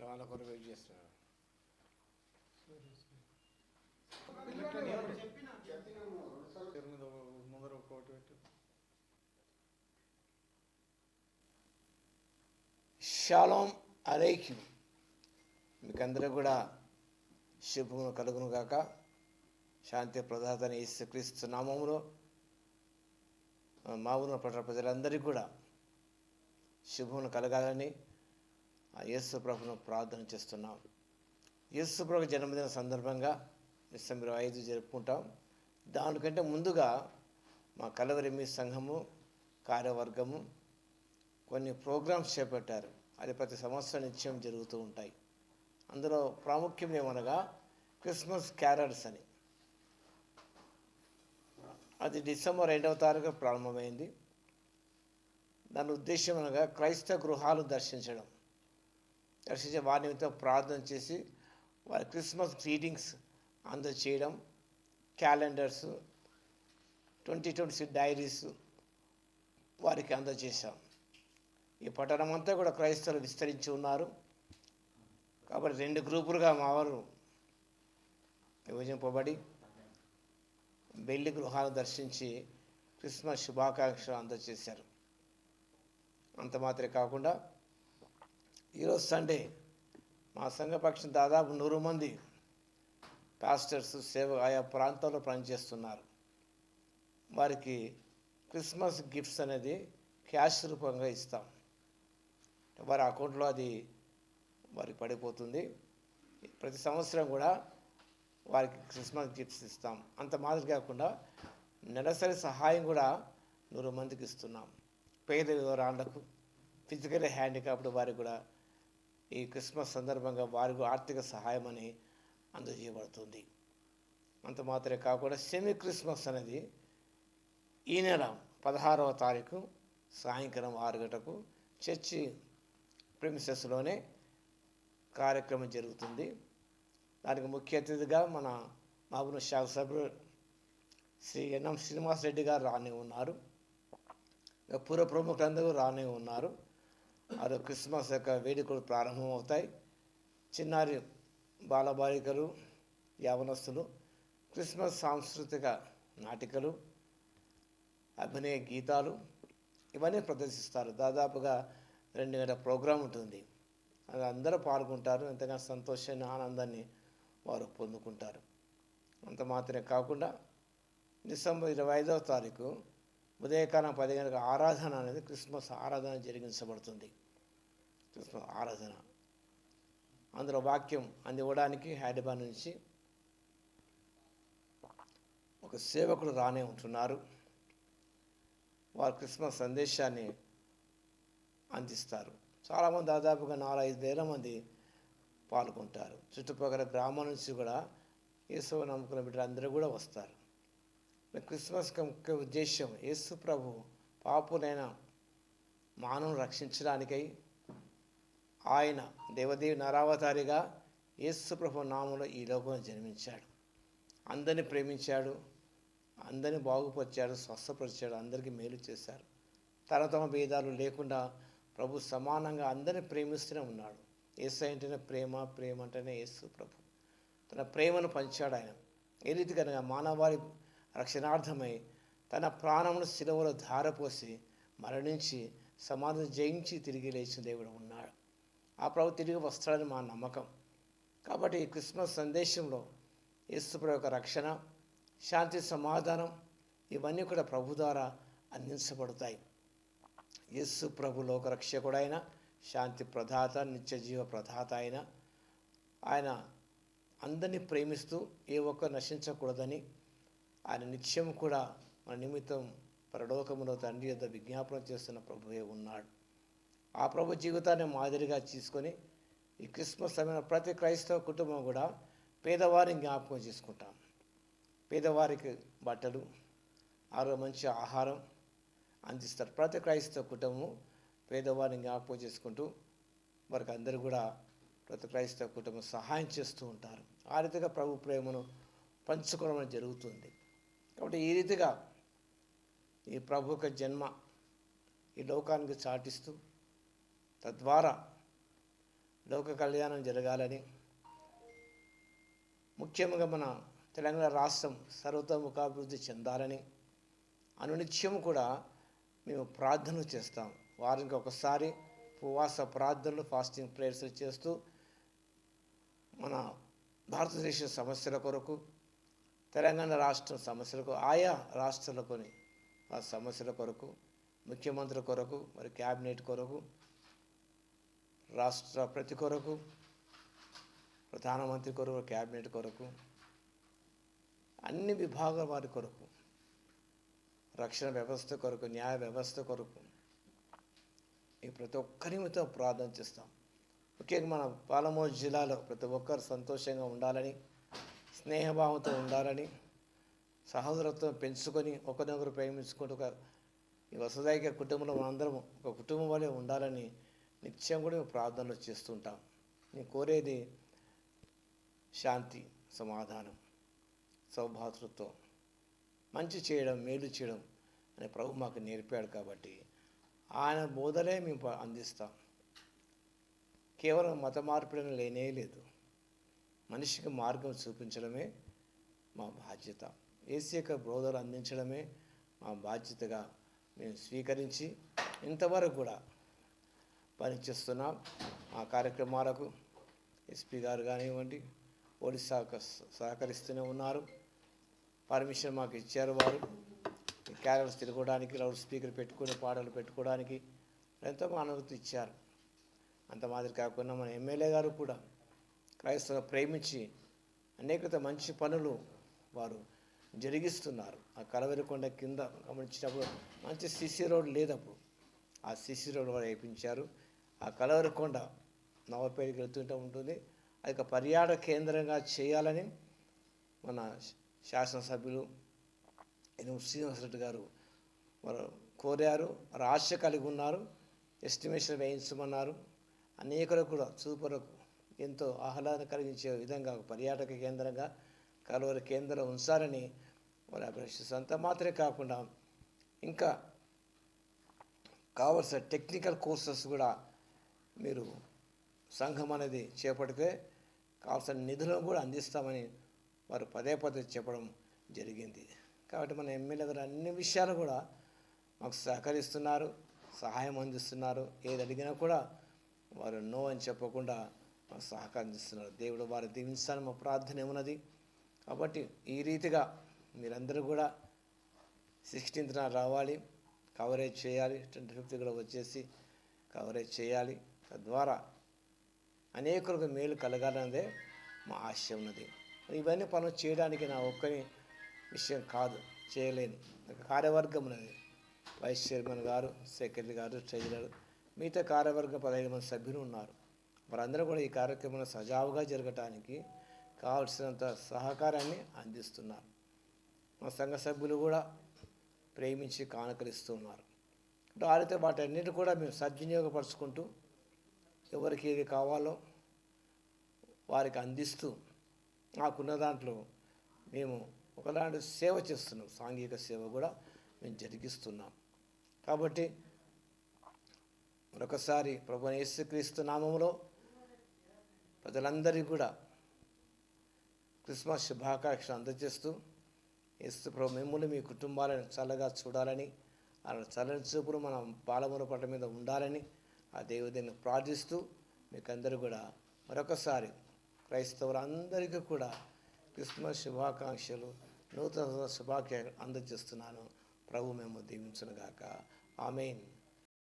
వాళ్ళ కొరకు వెయిట్ చేస్తున్నాను ముందర ఒకటి పెట్టు షాలోం అలైక్యం మీకందరూ కూడా శుభమును కలుగును గాక. శాంతి ప్రదాతని యేసుక్రీస్తు నామములో మా ఊరిన పట్ల ప్రజలందరికీ కూడా శుభమును కలగాలని ఆ యేసు ప్రభును ప్రార్థన చేస్తున్నాం. యేసు ప్రభు జన్మదిన సందర్భంగా డిసెంబర్ ఐదు జరుపుకుంటాం. దానికంటే ముందుగా మా కలవరిమి సంఘము కార్యవర్గము కొన్ని ప్రోగ్రామ్స్ చేపట్టారు. అది ప్రతి సంవత్సరం నిత్యం జరుగుతూ ఉంటాయి. అందులో ప్రాముఖ్యం ఏమనగా క్రిస్మస్ క్యారల్స్ అని. అది డిసెంబర్ రెండవ తారీఖు ప్రారంభమైంది. దాని ఉద్దేశం అనగా క్రైస్తవ గృహాలు దర్శించడం. దర్శించే వారి నిమిత్తం ప్రార్థన చేసి వారి క్రిస్మస్ గ్రీటింగ్స్ అందజేయడం calendars twenty twenty six diaries వారికి అందజేశాం ఈ పట్టణం అంతా కూడా క్రైస్తవులు విస్తరించి ఉన్నారు. కాబట్టి రెండు గ్రూపులుగా మా వారు విభజింపబడి బెల్లి గృహాలు దర్శించి క్రిస్మస్ శుభాకాంక్షలు అందజేశారు అంత మాత్రమే కాకుండా ఈరోజు సండే. మా సంఘపక్షం దాదాపు నూరు మంది పాస్టర్స్ సేవ ఆయా ప్రాంతాల్లో పనిచేస్తున్నారు. వారికి క్రిస్మస్ గిఫ్ట్స్ అనేది క్యాష్ రూపంగా ఇస్తాం. వారి అకౌంట్లో అది వారికి పడిపోతుంది. ప్రతి సంవత్సరం కూడా వారికి క్రిస్మస్ గిఫ్ట్స్ ఇస్తాం. అంత మాదిరి కాకుండా నెలసరి సహాయం కూడా నూరు మందికి ఇస్తున్నాం. పేద వివరాలకు ఫిజికల్ హ్యాండిక్యాప్డ్ వారికి కూడా ఈ క్రిస్మస్ సందర్భంగా వారికి ఆర్థిక సహాయం అని అందజేయబడుతుంది. అంత మాత్రమే కాకుండా సెమీ క్రిస్మస్ అనేది ఈ నెల పదహారవ తారీఖు సాయంకాలం ఆరు గంటకు చర్చి ప్రిమిసెస్లోనే కార్యక్రమం జరుగుతుంది. దానికి ముఖ్య అతిథిగా మన మాబున శాఖ సభ్యుడు శ్రీ ఎన్ఎం శ్రీనివాసరెడ్డి గారు రానే ఉన్నారు. ఇక పూర్వ ప్రముఖులందరూ రానే ఉన్నారు. ఆరు క్రిస్మస్ యొక్క వేడుకలు ప్రారంభమవుతాయి. చిన్నారి బాలబాలికలు యవనస్తులు క్రిస్మస్ సాంస్కృతిక నాటికలు అభినయ గీతాలు ఇవన్నీ ప్రదర్శిస్తారు. దాదాపుగా రెండు గంటల ప్రోగ్రాం ఉంటుంది. అది అందరూ పాల్గొంటారు. ఎంతగానో సంతోషాన్ని ఆనందాన్ని వారు పొందుకుంటారు. అంత మాత్రమే కాకుండా డిసెంబర్ ఇరవై ఐదవ తారీఖు ఉదయకాలం పది గంటలకు ఆరాధన అనేది క్రిస్మస్ ఆరాధన జరిగించబడుతుంది. క్రిస్మస్ ఆరాధన. అందులో వాక్యం అందివ్వడానికి హైదరాబాద్ నుంచి ఒక సేవకుడు రానే ఉంటున్నారు. వారు క్రిస్మస్ సందేశాన్ని అందిస్తారు. చాలామంది దాదాపుగా నాలుగు ఐదు వేల మంది పాల్గొంటారు. చుట్టుపక్కల గ్రామం నుంచి కూడా యేసు నమ్ముకున్న బిడ్డలు అందరూ కూడా వస్తారు. క్రిస్మస్ ముఖ్య ఉద్దేశం యేసు ప్రభు పాపునైనా మానవుని రక్షించడానికై ఆయన దేవదేవి నరావతారిగా యేసు ప్రభు నామంలో ఈ లోకంలో జన్మించాడు. అందరిని ప్రేమించాడు అందరిని బాగుపరిచాడు స్వస్థపరిచాడు అందరికీ మేలు చేశారు. తన తమ భేదాలు లేకుండా ప్రభు సమానంగా అందరిని ప్రేమిస్తూనే ఉన్నాడు. యేసు అంటేనే ప్రేమ ప్రేమ అంటేనే యేసు ప్రభు. తన ప్రేమను పంచాడు ఆయన. ఏ రీతిగా మానవాళి రక్షణార్థమై తన ప్రాణమును శిలవలో ధారపోసి మరణించి సమాధి జయించి తిరిగి లేచిన దేవుడు ఉన్నాడు. ఆ ప్రభు తిరిగి వస్తాడని మా నమ్మకం. కాబట్టి ఈ క్రిస్మస్ సందేశంలో యేసుప్రభు యొక్క రక్షణ శాంతి సమాధానం ఇవన్నీ కూడా ప్రభు ద్వారా అందించబడతాయి. యేసు ప్రభు లోకరక్షకుడైన శాంతి ప్రదాత నిత్యజీవ ప్రధాత ప్రదాత అయిన ఆయన అందరినీ ప్రేమిస్తూ ఏ ఒక్కరు నశించకూడదని ఆయన నిత్యం కూడా మన నిమిత్తం పరలోకంలో తండ్రి యొక్క విజ్ఞాపనం చేస్తున్న ప్రభువే ఉన్నాడు. ఆ ప్రభు జీవితాన్ని మాదిరిగా తీసుకొని ఈ క్రిస్మస్ సమయంలో ప్రతి క్రైస్తవ కుటుంబం కూడా పేదవారిని జ్ఞాపకం చేసుకుంటాం. పేదవారికి బట్టలు ఆరో మంచి ఆహారం అందిస్తారు. ప్రతి క్రైస్తవ కుటుంబం పేదవారిని జ్ఞాపకం చేసుకుంటూ వారికి అందరూ కూడా ప్రతి క్రైస్తవ కుటుంబం సహాయం చేస్తూ ఉంటారు. ఆ రీతిగా ప్రభు ప్రేమను పంచుకోవడం జరుగుతుంది. కాబట్టి ఈ రీతిగా ఈ ప్రభు యొక్క జన్మ ఈ లోకానికి చాటిస్తూ తద్వారా లోక కళ్యాణం జరగాలని ముఖ్యంగా మన తెలంగాణ రాష్ట్రం సర్వతోముఖాభివృద్ధి చెందాలని అనునిత్యం కూడా మేము ప్రార్థనలు చేస్తాం. వారానికి ఒకసారి ఉపవాస ప్రార్థనలు ఫాస్టింగ్ ప్రేయర్స్ చేస్తూ మన భారతదేశ సమస్యల కొరకు తెలంగాణ రాష్ట్రం సమస్యలకు ఆయా రాష్ట్రాలకొని ఆ సమస్యల కొరకు ముఖ్యమంత్రి కొరకు మరి క్యాబినెట్ కొరకు రాష్ట్ర ప్రతి కొరకు ప్రధానమంత్రి కొరకు క్యాబినెట్ కొరకు అన్ని విభాగాల వారి కొరకు రక్షణ వ్యవస్థ కొరకు న్యాయ వ్యవస్థ కొరకు ఈ ప్రతి ఒక్కరి ప్రార్థన చేస్తాం. ముఖ్యంగా మన పాలమూరు జిల్లాలో ప్రతి ఒక్కరు సంతోషంగా ఉండాలని స్నేహభావంతో ఉండాలని సహోదరత్వం పెంచుకొని ఒకరినొకరు ప్రేమించుకుంటూ ఒక ఈ వసదాయిక కుటుంబంలో మనందరం ఒక కుటుంబం వలె ఉండాలని నిత్యం కూడా మేము ప్రార్థనలు చేస్తుంటాం. నేను కోరేది శాంతి సమాధానం సౌభాతృత్వం. మంచి చేయడం మేలు చేయడం అనే ప్రభు మాకు నేర్పాడు కాబట్టి ఆయన బోధలే మేము అందిస్తాం. కేవలం మత మార్పిడిని లేనే లేదు. మనిషికి మార్గం చూపించడమే మా బాధ్యత. ఏసీ యొక్క బోధలు అందించడమే మా బాధ్యతగా మేము స్వీకరించి ఇంతవరకు కూడా పనిచేస్తున్నాం. ఆ కార్యక్రమాలకు ఎస్పీ గారు కానివ్వండి పోలీస్ శాఖ సహకరిస్తూనే ఉన్నారు. పర్మిషన్ మాకు ఇచ్చారు వారు. ఈ క్యారల్స్ తిరగడానికి లౌడ్ స్పీకర్ పెట్టుకుని పాటలు పెట్టుకోవడానికి ఎంతో అనుమతి ఇచ్చారు. అంత మాదిరి కాకుండా మన ఎమ్మెల్యే గారు కూడా క్రైస్తవ ప్రేమించి అనేకత మంచి పనులు వారు జరిగిస్తున్నారు. ఆ కలవరికొండ కింద గమనించినప్పుడు మంచి సిసి రోడ్ లేదప్పుడు ఆ సిసి రోడ్ వారు వేయించారు. ఆ కలవరికొండ నవపేటకి వెళ్తుంటూ ఉంటుంది. అది ఒక పర్యాటక కేంద్రంగా చేయాలని మన శాసనసభ్యులు ఎనుము శ్రీనివాసరెడ్డి గారు వారు కోరారు. వారు ఆశ కలిగి ఉన్నారు. ఎస్టిమేషన్ వేయించమన్నారు. అనేకులకు కూడా చూపరకు ఎంతో ఆహ్లాదం కలిగించే విధంగా ఒక పర్యాటక కేంద్రంగా కలవరి కేంద్రం ఉంచాలని మరి అభిలషిస్తారు అంత మాత్రమే కాకుండా ఇంకా కావలసిన టెక్నికల్ కోర్సెస్ కూడా మీరు సంఘం అనేది చేపడితే కావాల్సిన నిధులను కూడా అందిస్తామని వారు పదే పదే చెప్పడం జరిగింది. కాబట్టి మన ఎమ్మెల్యే గారు అన్ని విషయాలు కూడా మాకు సహకరిస్తున్నారు సహాయం అందిస్తున్నారు. ఏది అడిగినా కూడా వారు నో అని చెప్పకుండా సహకారం చేస్తున్నారు దేవుడు వారి దీవించాలని మా ప్రార్థన ఉన్నది కాబట్టి ఈ రీతిగా మీరందరూ కూడా సిక్స్టీన్త్న రావాలి. కవరేజ్ చేయాలి. ట్వంటీ ఫిఫ్త్ కూడా వచ్చేసి కవరేజ్ చేయాలి. తద్వారా అనేకులకు మేలు కలగాలన్నదే మా ఆశ ఉన్నది. ఇవన్నీ పనులు చేయడానికి నా ఒక్కని విషయం కాదు. చేయలేను. కార్యవర్గం ఉన్నది. వైస్ చైర్మన్ గారు సెక్రటరీ గారు ట్రెజరర్ మిగతా కార్యవర్గ పదహైదు మంది సభ్యులు ఉన్నారు. వారందరూ కూడా ఈ కార్యక్రమం సజావుగా జరగటానికి కావలసినంత సహకారాన్ని అందిస్తున్నారు. మా సంఘ సభ్యులు కూడా ప్రేమించి కానకరిస్తున్నారు ఉన్నారు. వారితో వాటన్నిటి కూడా మేము సద్వినియోగపరుచుకుంటూ ఎవరికి ఏది కావాలో వారికి అందిస్తూ నాకున్న దాంట్లో మేము ఒకలాంటి సేవ చేస్తున్నాం. సాంఘిక సేవ కూడా మేము జరిగిస్తున్నాం. కాబట్టి మరొకసారి ప్రభు యేసుక్రీస్తు నామములో ప్రజలందరికీ కూడా క్రిస్మస్ శుభాకాంక్షలు అందజేస్తూ యేసు ప్రభు మిమ్మల్ని మీ కుటుంబాలను చల్లగా చూడాలని అలా చల్లని చూపులు మనం పాలమూల పట్ల మీద ఉండాలని ఆ దేవుడిని ప్రార్థిస్తూ మీకందరూ కూడా మరొకసారి క్రైస్తవులందరికీ కూడా క్రిస్మస్ శుభాకాంక్షలు నూతన శుభాకాంక్షలు అందజేస్తున్నాను. ప్రభు మేము దీవించునుగాక. ఆమెన్.